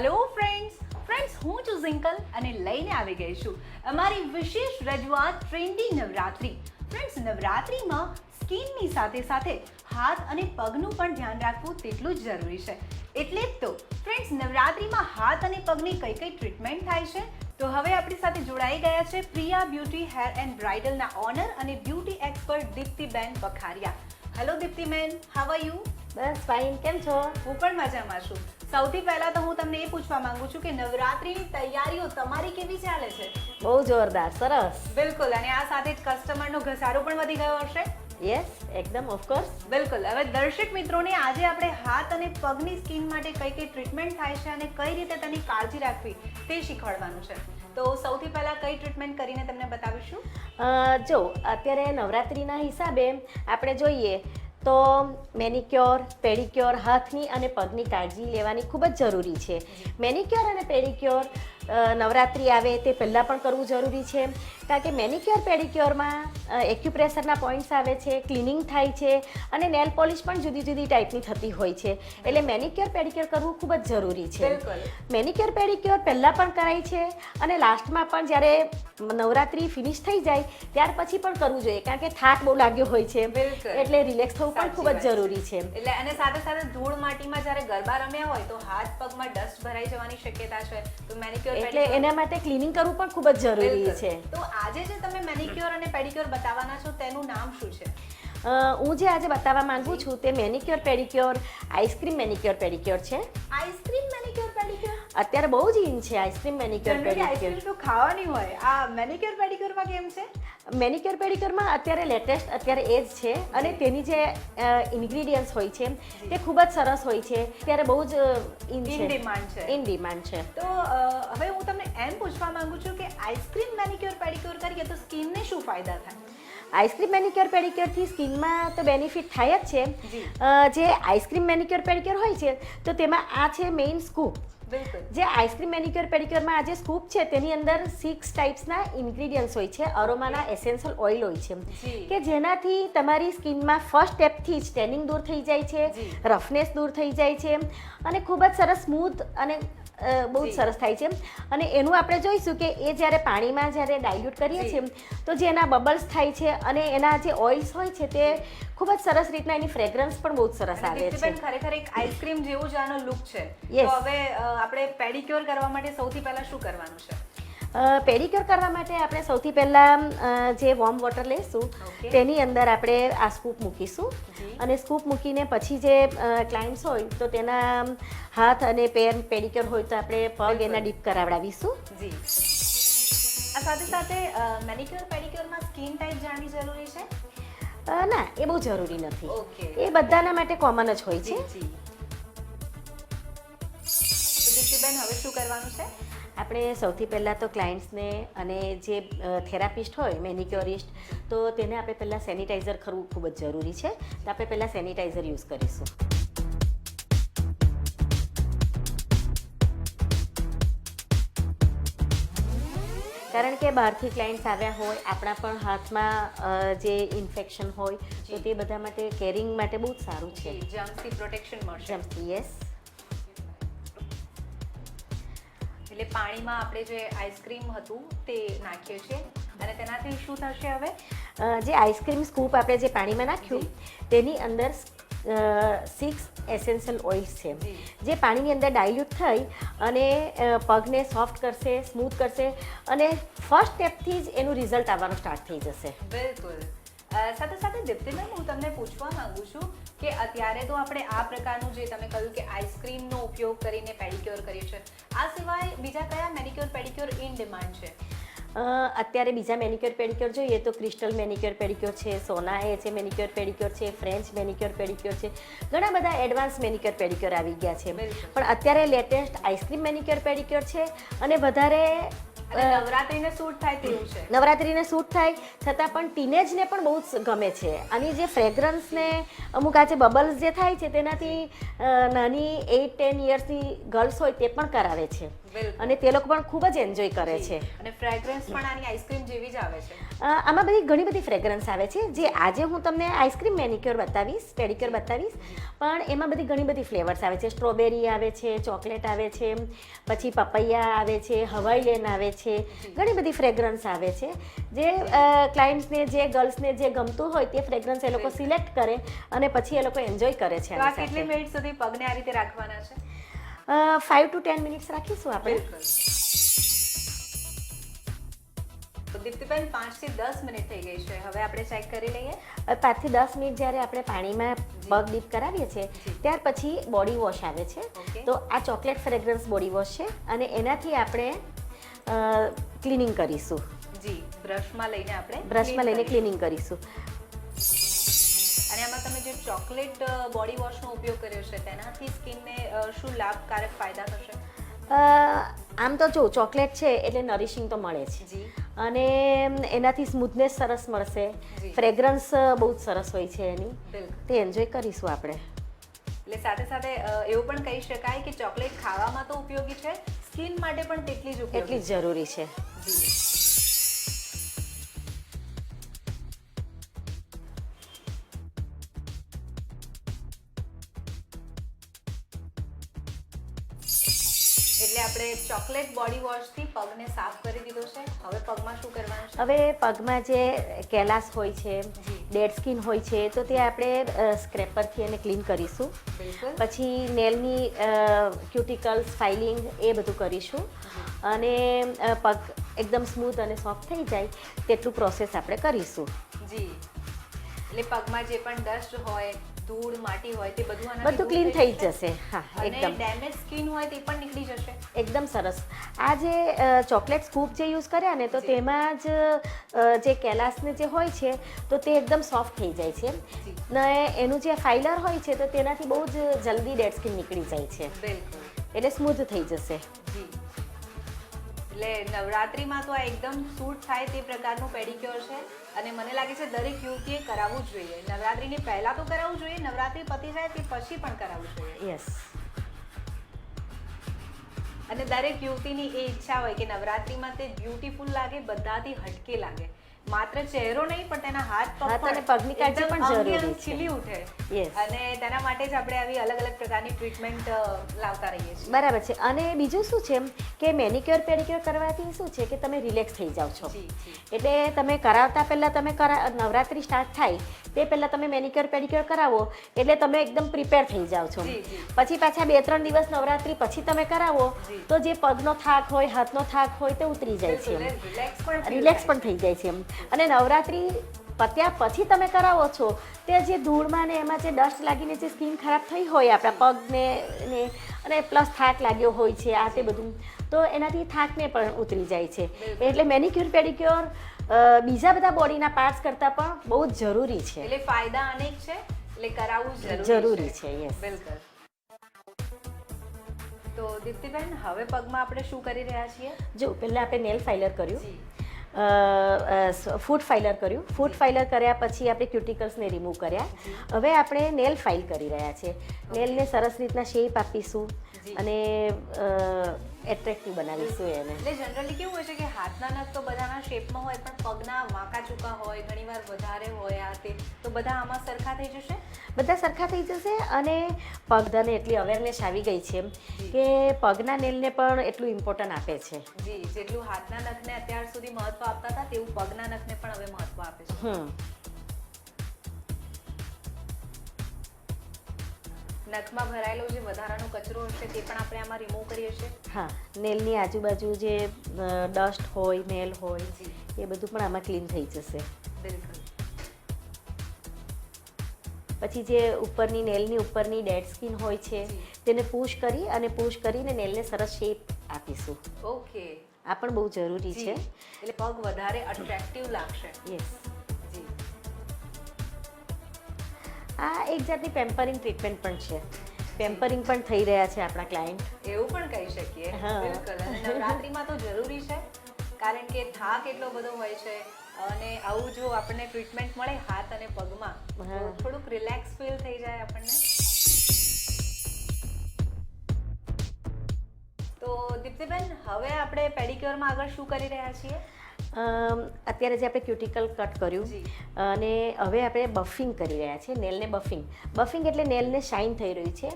Hello friends friends હું છું ઝિંકલ અને લઈને આવી ગઈ છું અમારી વિશેષ રજૂઆત ટ્રેન્ડી નવરાત્રી. ફ્રેન્ડ્સ નવરાત્રીમાં સ્કિનની સાથે સાથે હાથ અને પગનું પણ ધ્યાન રાખવું તેટલું જ જરૂરી છે. એટલે જ તો ફ્રેન્ડ્સ નવરાત્રીમાં હાથ અને પગની કઈ કઈ ટ્રીટમેન્ટ થાય છે? તો હવે આપણી સાથે જોડાઈ ગયા છે પ્રિયા બ્યુટી, હેર એન્ડ બ્રાઇડલના ઓનર અને beauty expert Diptiben Bakharia hello Diptiben. How are you bus fine કેમ છો? હું પણ મજામાં છું. સૌથી પહેલા તો હું તમને એ પૂછવા માંગુ છું કે નવરાત્રીની તૈયારીઓ તમારી કેવી ચાલે છે? બહુ જોરદાર સરસ. બિલકુલ અને આ સાથે જ કસ્ટમરનો ઘસારો પણ વધી ગયો હશે? યસ એકદમ ઓફકોર્સ બિલકુલ હવે દર્શક મિત્રોને આજે આપણે હાથ અને પગની સ્કિન માટે કઈ કઈ ટ્રીટમેન્ટ થાય છે અને કઈ રીતે તેની કાળજી રાખવી તે શીખવાડવાનું છે. તો સૌથી પહેલાં કઈ ટ્રીટમેન્ટ કરીને તમને બતાવીશું? જો અત્યારે નવરાત્રિના હિસાબે આપણે જોઈએ તો મેનિક્યોર, પેડિક્યોર હાથની અને પગની કાળજી લેવાની ખૂબ જ જરૂરી છે. મેનિક્યોર અને પેડિક્યોર નવરાત્રિ આવે તે પહેલાં પણ કરવું જરૂરી છે. કારણ કે મેનિક્યોર પેડિક્યોરમાં એક્યુપ્રેશરના પોઈન્ટ્સ આવે છે ક્લિનિંગ થાય છે અને નેલ પોલિશ પણ જુદી જુદી ટાઈપની થતી હોય છે. એટલે મેનિક્યોર પેડિક્યોર કરવું ખૂબ જ જરૂરી છે. મેનિક્યોર પેડિક્યોર પહેલાં પણ કરાય છે અને લાસ્ટમાં પણ જ્યારે નવરાત્રિ ફિનિશ થઈ જાય ત્યાર પછી પણ કરવું જોઈએ. કારણ કે થાક બહુ લાગ્યો હોય છે. એટલે રિલેક્સ થવું પણ ખૂબ જ જરૂરી છે. એટલે અને સાથે સાથે ધૂળ માટીમાં જ્યારે ગરબા રમ્યા હોય તો હાથ પગમાં ડસ્ટ ભરાઈ જવાની શક્યતા છે. તો મેનિક્યોર એટલે એના માટે ક્લીનિંગ કરવું પણ ખૂબ જ જરૂરી છે. તો આજે જે તમે મેનિક્યોર અને પેડિક્યોર બતાવવાના છો તેનું નામ શું છે? હું જે આજે બતાવવા માંગુ છું તે manicure pedicure ice cream manicure pedicure છે. આઈસ્ક્રીમ મેનિક્યોર પેડિક્યોર અત્યારે બહુ જ ઇન છે આઈસ્ક્રીમ મેનિક્યોર પેડિક્યોર આઈસ્ક્રીમ તો ખાવાની હોય. આ મેનિક્યોર પેડિક્યોરમાં કેમ છે? મેનિક્યોર પેડિક્યોરમાં અત્યારે લેટેસ્ટ અત્યારે એ જ છે અને તેની જે ઇન્ગ્રીડિયન્ટ્સ હોય છે તે ખૂબ જ સરસ હોય છે. ત્યારે બહુ જ ઇન ડિમાન્ડ છે. ઇન ડિમાન્ડ છે. તો હવે હું તમને એમ પૂછવા માંગુ છું કે આઈસ્ક્રીમ મેનિક્યોર પેડિક્યોર કરીએ તો સ્કિનને શું ફાયદા થાય? આઈસ્ક્રીમ મેનિક્યોર પેડિક્યોરથી સ્કિનમાં તો બેનિફિટ થાય જ છે. જે. આઈસ્ક્રીમ મેનિક્યોર પેડિક્યોર હોય છે તો તેમાં આ છે મેઇન સ્કૂપ જે આઈસ્ક્રીમ મેનિક્યોર પેડિક્યોરમાં આ જે સ્કૂપ છે તેની અંદર સિક્સ ટાઈપ્સના ઇન્ગ્રીડિયન્ટ્સ હોય છે. અરોમાના એસેન્શિયલ ઓઇલ હોય છે. કે જેનાથી તમારી સ્કિનમાં ફર્સ્ટ સ્ટેપથી જ ટેનિંગ દૂર થઈ જાય છે રફનેસ દૂર થઈ જાય છે. અને ખૂબ જ સરસ સ્મૂથ અને બહુ જ સરસ થાય છે અને એનું આપણે જોઈશું કે એ જ્યારે પાણીમાં જ્યારે ડાયલ્યુટ કરીએ છીએ તો જે એના બબલ્સ થાય છે અને એના જે ઓઇલ્સ હોય છે તે ખૂબ જ સરસ રીતના એની ફ્રેગ્રન્સ પણ બહુ જ સરસ આવે છે. ખરેખર એક આઈસ્ક્રીમ જેવું જ આનો લુક છે. તો હવે આપણે પેડિક્યોર કરવા માટે સૌથી પહેલા શું કરવાનું છે? પેડિક્યોર કરવા માટે આપણે સૌથી પહેલાં જે વોર્મ વોટર લઈશું તેની અંદર આપણે આ સ્કૂપ મૂકીશું. અને સ્કૂપ મૂકીને પછી જે ક્લાયન્ટ્સ હોય તો તેના હાથ અને પેર પેડિક્યોર હોય તો આપણે પગ એના ડીપ કરાવડાવીશું. આ સાથે સાથે મેનિક્યોર પેડિક્યોરમાં સ્કિન ટાઈપ જાણવી જરૂરી છે? ના એ બહુ જરૂરી નથી. એ બધાના માટે કોમન જ હોય છે. દીપ્તિબેન હવે શું કરવાનું છે? આપણે સૌથી પહેલાં તો ક્લાયન્ટ્સને અને જે થેરાપિસ્ટ હોય મેનિક્યોરિસ્ટ તો તેને આપણે પહેલાં સેનિટાઈઝર કરવું ખૂબ જ જરૂરી છે. તો આપણે પહેલાં સેનિટાઈઝર યુઝ કરીશું. કારણ કે બહારથી ક્લાયન્ટ્સ આવ્યા હોય આપણા પણ હાથમાં જે ઇન્ફેક્શન હોય તો તે બધા માટે કેરિંગ માટે બહુ જ સારું છે. જમ્સથી પ્રોટેક્શન મળશે. જેમ યસ એટલે પાણીમાં આપણે જે આઈસ્ક્રીમ હતું તે નાખીએ છીએ અને તેનાથી શું થશે હવે? જે આઈસ્ક્રીમ સ્કૂપ આપણે જે પાણીમાં નાખ્યું તેની અંદર સિક્સ એસેન્શિયલ ઓઇલ્સ છે. જે. પાણીની અંદર ડાયલ્યુટ થઈ અને પગને સોફ્ટ કરશે સ્મૂથ કરશે અને ફર્સ્ટ સ્ટેપથી જ એનું રિઝલ્ટ આવવાનું સ્ટાર્ટ થઈ જશે. બિલકુલ. સાથે સાથે દીપ્તિબેન હું તમને પૂછવા માંગુ છું કે અત્યારે તો આપણે આ પ્રકારનું જે તમે કહ્યું કે આઈસ્ક્રીમનો ઉપયોગ કરીને પેડિક્યોર કરીએ છીએ આ સિવાય બીજા કયા મેનિક્યોર પેડિક્યોર ઇન ડિમાન્ડ છે અત્યારે બીજા મેનિક્યોર પેડિક્યોર જોઈએ તો ક્રિસ્ટલ મેનિક્યોર પેડિક્યોર છે સોના એ છે મેનિક્યોર પેડિક્યોર છે ફ્રેન્ચ મેનિક્યોર પેડિક્યોર છે ઘણા બધા એડવાન્સ મેનિક્યોર પેડિક્યોર આવી ગયા છે. પણ અત્યારે લેટેસ્ટ આઈસ્ક્રીમ મેનિક્યોર પેડિક્યોર છે અને વધારે નવરાત્રીને સૂટ થાય તેવું છે નવરાત્રિને શૂટ થાય, છતાં પણ ટીનેજને પણ બહુ જ ગમે છે અને જે ફ્રેગ્રન્સને અમુક આ જે બબલ્સ જે થાય છે, તેનાથી નાની એઇટ ટેન યર્સની ગર્લ્સ હોય તે પણ કરાવે છે. અને તે લોકો પણ ખૂબ જ એન્જોય કરે છે. અને ફ્રેગ્રન્સ પણ આની આઈસ્ક્રીમ જેવી જ આવે છે. આમાં બધી ઘણી બધી ફ્રેગ્રન્સ આવે છે. જે આજે હું તમને આઈસ્ક્રીમ મેનિક્યોર બતાવીશ પેડિક્યોર બતાવીશ પણ એમાં બધી ઘણી બધી ફ્લેવર્સ આવે છે. સ્ટ્રોબેરી આવે છે ચોકલેટ આવે છે પછી પપૈયા આવે છે હવાઈ લેન આવે છે. ઘણી બધી ફ્રેગ્રન્સ આવે છે. જે ક્લાયન્ટ્સને જે ગર્લ્સને જે ગમતું હોય તે ફ્રેગ્રન્સ એ લોકો સિલેક્ટ કરે અને પછી એ લોકો એન્જોય કરે છે કેટલી મિનિટ સુધી પગને આ રીતે રાખવાના છે? ફાઇવ ટુ ટેન મિનિટ્સ રાખીશું આપણે તો દીપ્તિબેન પાંચથી દસ મિનિટ થઈ ગઈ છે હવે આપણે ચેક કરી લઈએ પાંચથી દસ મિનિટ જ્યારે આપણે પાણીમાં પગ ડીપ કરાવીએ છીએ ત્યાર પછી બોડી વોશ આવે છે. તો આ ચોકલેટ ફ્રેગ્રન્સ બોડી વોશ છે અને એનાથી આપણે ક્લિનિંગ કરીશું. જી. બ્રશમાં લઈને આપણે બ્રશમાં લઈને. ક્લિનિંગ કરીશું. જે ચોકલેટ બોડી વોશનો ઉપયોગ કર્યો છે તેનાથી સ્કિનને શું લાભકારક ફાયદા થશે? આમ તો જો ચોકલેટ છે એટલે નરિશિંગ તો મળે છે જી. અને એનાથી સ્મૂથનેસ સરસ મળશે. ફ્રેગરન્સ બહુ જ સરસ હોય છે એની. તે એન્જોય કરીશું આપણે. એટલે સાથે સાથે એવું પણ કહી શકાય કે ચોકલેટ ખાવામાં તો ઉપયોગી છે સ્કિન માટે પણ તેટલી જ એટલી જ જરૂરી છે. જી. ચોકલેટ બોડી વોશથી પગને સાફ કરી દીધો છે. હવે પગમાં શું કરવાનું છે? હવે પગમાં જે કેલાસ હોય છે. ડેડ સ્કિન હોય છે તો તે આપણે સ્ક્રેપરથી એને ક્લીન કરીશું. પછી નેલની ક્યુટિકલ્સ ફાઇલિંગ એ બધું કરીશું. અને પગ એકદમ સ્મૂથ અને સોફ્ટ થઈ જાય તેટલું પ્રોસેસ આપણે કરીશું. જી. એટલે પગમાં જે પણ ડસ્ટ હોય ધૂળ માટી હોય તે બધું આનાથી બધું ક્લીન થઈ જશે. હા એકદમ. ડેમેજ સ્કિન હોય તે પણ નીકળી જશે. એકદમ સરસ. આ જે ચોકલેટ સ્કૂપ જે યુઝ કર્યા ને તો તેમાં જ જે કેલાસને જે હોય છે તો તે એકદમ સોફ્ટ થઈ જાય છે. ને એનું જે ફાઇલર હોય છે તો તેનાથી બહુ જ જલ્દી ડેડ સ્કિન નીકળી જાય છે. બિલકુલ. એટલે સ્મૂથ થઈ જશે. જી. એટલે નવરાત્રિમાં તો આ એકદમ સૂટ થાય તે પ્રકારનું પેડિક્યોર છે. અને મને લાગે છે દરેક યુવતીએ કરાવવું જોઈએ. નવરાત્રીની પહેલા તો કરાવવું જોઈએ નવરાત્રિ પતી જાય તે પછી પણ કરાવવું જોઈએ. યસ અને દરેક યુવતીની એ ઈચ્છા હોય કે નવરાત્રીમાં તે બ્યુટીફુલ લાગે બધાથી હટકે લાગે. માત્ર ચહેરો નહીં પણ તેના હાથ પગ અને પગની કાળજી પણ છીલી જરૂરી ખીલી ઉઠે. અને તેના માટે જ આપણે આવી અલગ અલગ પ્રકારની ટ્રીટમેન્ટ લાવતા રહીએ છીએ. બરાબર છે. અને બીજું શું છે કે મેનિક્યોર પેડિક્યોર કરવાથી શું છે કે તમે રિલેક્સ થઈ જાઓ છો. એટલે તમે કરાવતા પહેલાં તમે કરા નવરાત્રિ સ્ટાર્ટ થાય તે પહેલાં તમે મેનિક્યોર પેડિક્યોર કરાવો એટલે તમે એકદમ પ્રિપેર થઈ જાઓ છો. પછી પાછા બે ત્રણ દિવસ નવરાત્રિ પછી તમે કરાવો તો જે પગનો થાક હોય હાથનો થાક હોય તે ઉતરી જાય છે રિલેક્સ પણ થઈ જાય છે એમ. અને નવરાત્રિ પત્યા પછી તમે કરાવો છો તે જે ધૂળમાં ને એમાં જે ડસ્ટ લાગીને જે સ્કિન ખરાબ થઈ હોય આપણા પગને ને અને પ્લસ થાક લાગ્યો હોય છે આ તે બધું તો એનાથી થાકને પણ ઉતરી જાય છે. એટલે મેનિક્યોર પેડિક્યોર બીજા બધા બોડીના પાર્ટ્સ કરતાં પણ બહુ જ જરૂરી છે. એટલે ફાયદા અનેક છે એટલે કરાવવું જરૂરી છે, યસ બિલકુલ. તો દીપ્તિબેન હવે પગમાં આપણે શું કરી રહ્યા છીએ? જો પહેલાં આપણે નેલ ફાઇલર કર્યું. ફૂડ ફાઇલર કર્યું. ફૂડ ફાઇલર કર્યા પછી આપણે ક્યુટિકલ્સને રિમૂવ કર્યા. હવે આપણે નેલ ફાઇલ કરી રહ્યા છે નેલને સરસ રીતના શેપ આપીશું. અને એટ્રેક્ટિવ બનાવીશું એને. એટલે જનરલી કેવું હોય છે કે હાથના નખ તો બધાના શેપમાં હોય પણ પગના વાંકા ચૂકા હોય ઘણીવાર વધારે હોય આ તે તો બધા આમાં સરખા થઈ જશે? બધા સરખા થઈ જશે અને પગધાને એટલી અવેરનેસ આવી ગઈ છે કે પગના નેલને પણ એટલું ઇમ્પોર્ટન્ટ આપે છે. જી જેટલું હાથના નખને અત્યાર સુધી મહત્વ આપતા હતા તેવું પગના નખને પણ હવે મહત્વ આપે છે. નખમાં ભરાયેલો જે વધારાનો કચરો હશે તે પણ આપણે આમાં રિમૂવ કરીએ છીએ. હા નેલની આજુબાજુ જે ડસ્ટ હોય નેલ હોય એ બધું પણ આમાં ક્લીન થઈ જશે. બિલકુલ. પછી જે ઉપરની નેલની ઉપરની ડેડ સ્કિન હોય છે તેને પુશ કરી અને પુશ કરીને નેલને સરસ શેપ આપીશું. ઓકે. આ પણ બહુ જરૂરી છે. એટલે પગ વધારે અટ્રેક્ટિવ લાગશે. યસ આ એક જાતની પેમ્પરિંગ ટ્રીટમેન્ટ પણ છે. પેમ્પરિંગ પણ થઈ રહ્યા છે આપણા ક્લાયન્ટ એવું પણ કહી શકીએ. બિલકુલ. નવરાત્રીમાં તો જરૂરી છે કારણ કે થાક એટલો બધો હોય છે અને આવું જો આપણને ટ્રીટમેન્ટ મળે હાથ અને પગમાં થોડુંક રિલેક્સ ફીલ થઈ જાય આપણને. તો દીપ્તિ દીપ્તિબેન હવે આપણે પેડિક્યોરમાં આગળ શું કરી રહ્યા છીએ? અત્યારે જે આપણે ક્યુટિકલ કટ કર્યું અને હવે આપણે બફિંગ કરી રહ્યા છીએ નેલને બફિંગ બફિંગ એટલે નેલને શાઇન થઈ રહ્યું છે.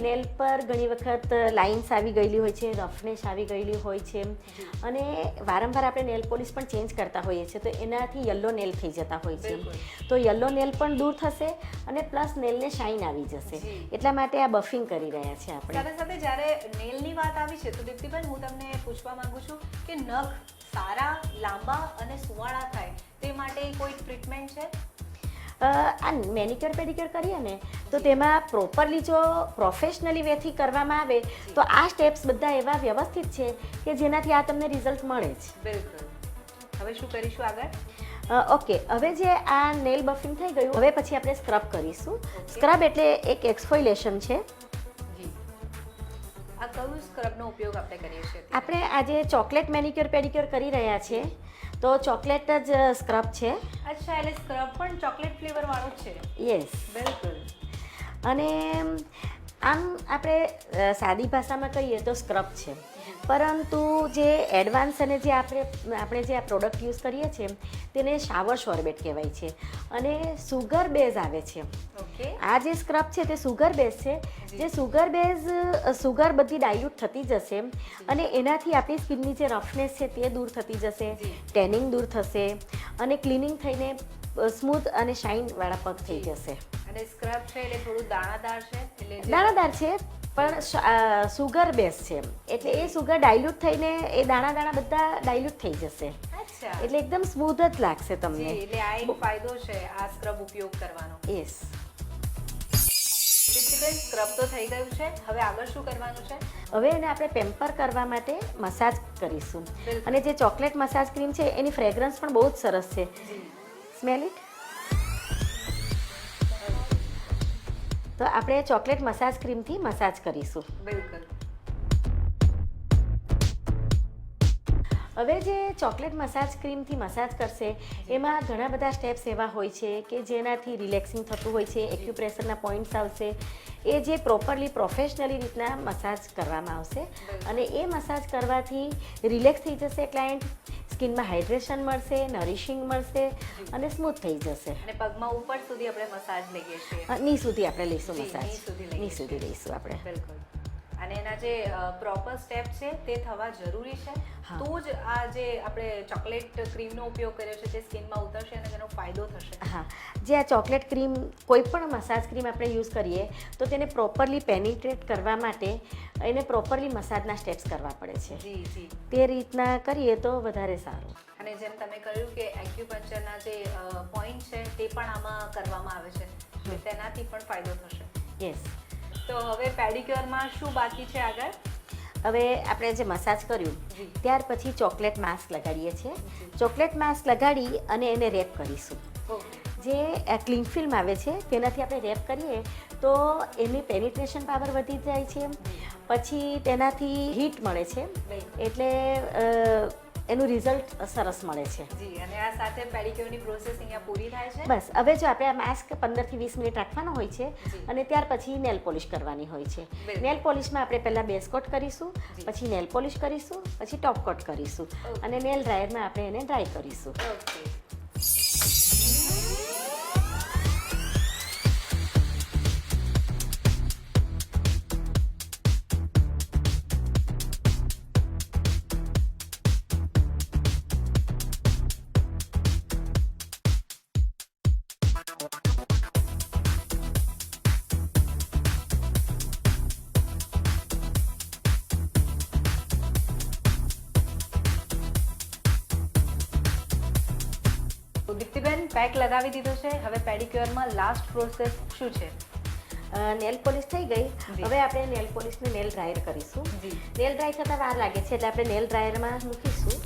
નેલ પર ઘણી વખત લાઇન્સ આવી ગયેલી હોય છે રફનેસ આવી ગયેલી હોય છે. અને વારંવાર આપણે નેલ પોલિશ પણ ચેન્જ કરતા હોઈએ છીએ તો એનાથી યલો નેલ થઈ જતા હોય છે. તો યલો નેલ પણ દૂર થશે અને પ્લસ નેલને શાઇન આવી જશે. એટલા માટે આ બફિંગ કરી રહ્યા છે આપણે. સાથે સાથે જ્યારે નેલની વાત આવી છે તો દીપ્તિભાઈ હું તમને પૂછવા માંગુ છું કે નખ સારા લાંબા અને સુવાળા થાય તે માટે કોઈ ટ્રીટમેન્ટ છે? આ મેનિક્યોર પેડિક્યોર કરીએ ને તો તેમાં પ્રોપરલી જો પ્રોફેશનલી વેથી કરવામાં આવે તો આ સ્ટેપ્સ બધા એવા વ્યવસ્થિત છે કે જેનાથી આ તમને રિઝલ્ટ મળે જ. બિલકુલ. હવે શું કરીશું આગળ? ઓકે. હવે જે આ નેલ બફિંગ થઈ ગયું હવે પછી આપણે સ્ક્રબ કરીશું. સ્ક્રબ એટલે એક એક્સફોઇલેશન છે. આ કયું સ્ક્રબનો ઉપયોગ આપણે કરીએ છીએ? આપણે આજે ચોકલેટ મેનિક્યોર પેડિક્યોર કરી રહ્યા છીએ. તો ચોકલેટ જ સ્ક્રબ છે. અચ્છા એટલે સ્ક્રબ પણ ચોકલેટ ફ્લેવર વાળું છે? યસ બિલકુલ. અને આમ આપણે સાદી ભાષામાં કહીએ તો સ્ક્રબ છે. પરંતુ જે એડવાન્સ અને જે આપણે આપણે જે આ પ્રોડક્ટ યુઝ કરીએ છીએ તેને શાવર શોર્બેટ કહેવાય છે. અને સુગર બેઝ આવે છે. આ જે સ્ક્રબ છે તે સુગર બેઝ છે. જે. સુગર બેઝ સુગર બધી ડાયલ્યુટ થતી જશે. અને એનાથી આપણી સ્કિનની જે રફનેસ છે તે દૂર થતી જશે. ટેનિંગ દૂર થશે. અને ક્લિનિંગ થઈને સ્મૂથ અને શાઇન વાળા પગ થઈ જશે. અને સ્ક્રબ છે એટલે થોડું દાણાદાર છે એટલે દાણાદાર છે પણ સુગર બેઝ છે. એટલે એ સુગર ડાયલ્યુટ થઈને એ દાણા દાણા બધા ડાયલ્યુટ થઈ જશે. એટલે એકદમ સ્મૂથ જ લાગશે તમને. એટલે આ એક ફાયદો છે આ સ્ક્રબ ઉપયોગ કરવાનો. યસ દીપ્તિબેન સ્ક્રબ તો થઈ ગયું છે? હવે આગળ શું કરવાનું છે? હવે એને આપણે પેમ્પર કરવા માટે મસાજ કરીશું. અને જે ચોકલેટ મસાજ ક્રીમ છે એની ફ્રેગ્રન્સ પણ બહુ જ સરસ છે. Smell it. તો આપણે ચોકલેટ મસાજ ક્રીમથી મસાજ કરીશું. બિલકુલ. હવે જે ચોકલેટ મસાજ ક્રીમથી મસાજ કરશે એમાં ઘણા બધા સ્ટેપ્સ એવા હોય છે કે જેનાથી રિલેક્સિંગ થતું હોય છે એક્યુપ્રેશરના પોઈન્ટ્સ આવશે એ જે પ્રોપરલી પ્રોફેશનલી રીતના મસાજ કરવામાં આવશે. અને એ મસાજ કરવાથી રિલેક્સ થઈ જશે ક્લાયન્ટ સ્કિનમાં હાઇડ્રેશન મળશે નરિશિંગ મળશે અને સ્મૂથ થઈ જશે. અને પગમાં ઉપર સુધી આપણે મસાજ લઈએ છીએ. ની સુધી આપણે લઈશું મસાજ. ની સુધી લઈશું આપણે. બિલકુલ. અને એના જે પ્રોપર સ્ટેપ છે તે થવા જરૂરી છે. તો જ આ જે આપણે ચોકલેટ ક્રીમનો ઉપયોગ કર્યો છે તે સ્કિનમાં ઉતરશે અને તેનો ફાયદો થશે. હા. જે આ ચોકલેટ ક્રીમ કોઈ પણ મસાજ ક્રીમ આપણે યુઝ કરીએ તો તેને પ્રોપરલી પેનિટ્રેટ કરવા માટે એને પ્રોપરલી મસાજના સ્ટેપ્સ કરવા પડે છે. જી જી. તે રીતના કરીએ તો વધારે સારું. અને જેમ તમે કહ્યું કે એક્યુપંચરના જે પોઈન્ટ છે તે પણ આમાં કરવામાં આવે છે તેનાથી પણ ફાયદો થશે. યસ તો હવે પેડિક્યોરમાં શું બાકી છે આગળ? હવે આપણે જે મસાજ કર્યું ત્યાર પછી ચોકલેટ માસ્ક લગાડીએ છીએ. ચોકલેટ માસ્ક લગાડી અને એને રેપ કરીશું. જે ક્લીન ફિલ્મ આવે છે તેનાથી આપણે રેપ કરીએ તો એની પેનિટ્રેશન પાવર વધી જાય છે. પછી તેનાથી હીટ મળે છે. એટલે એનું રિઝલ્ટ સરસ મળે છે. જી અને આ સાથે પેડિક્યોરની પ્રોસેસ અહીંયા પૂરી થાય છે? બસ હવે જો આપણે આ માસ્ક પંદરથી વીસ મિનિટ રાખવાનો હોય છે અને ત્યાર પછી નેલ પોલિશ કરવાની હોય છે. નેલ પોલિશમાં આપણે પહેલાં બેસ કોટ કરીશું પછી નેલ પોલિશ કરીશું પછી ટોપ કોટ કરીશું. અને નેલ ડ્રાયરમાં આપણે એને ડ્રાય કરીશું. ઓકે. પેક લગાવી દીધો છે. હવે પેડિક્યોરમાં લાસ્ટ પ્રોસેસ શું છે? નેલ પોલિશ થઈ ગઈ. હવે આપણે નેલ પોલિશને નેલ ડ્રાયર કરીશું. નેલ ડ્રાય થતાં વાર લાગે છે એટલે આપણે નેલ ડ્રાયરમાં મૂકીશું.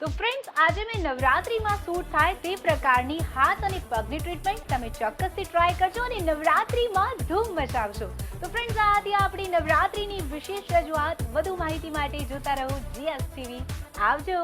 તો ફ્રેન્ડ્સ આજે મેં નવરાત્રીમાં સૂટ થાય તે પ્રકારની હાથ અને પગની ટ્રીટમેન્ટ તમે ચોક્કસથી ટ્રાય કરજો અને નવરાત્રીમાં ધૂમ મચાવશો. તો ફ્રેન્ડ્સ આ હતી આપણી નવરાત્રીની વિશેષ રજૂઆત. વધુ માહિતી માટે જોતા રહો જીએસ ટીવી આવજો.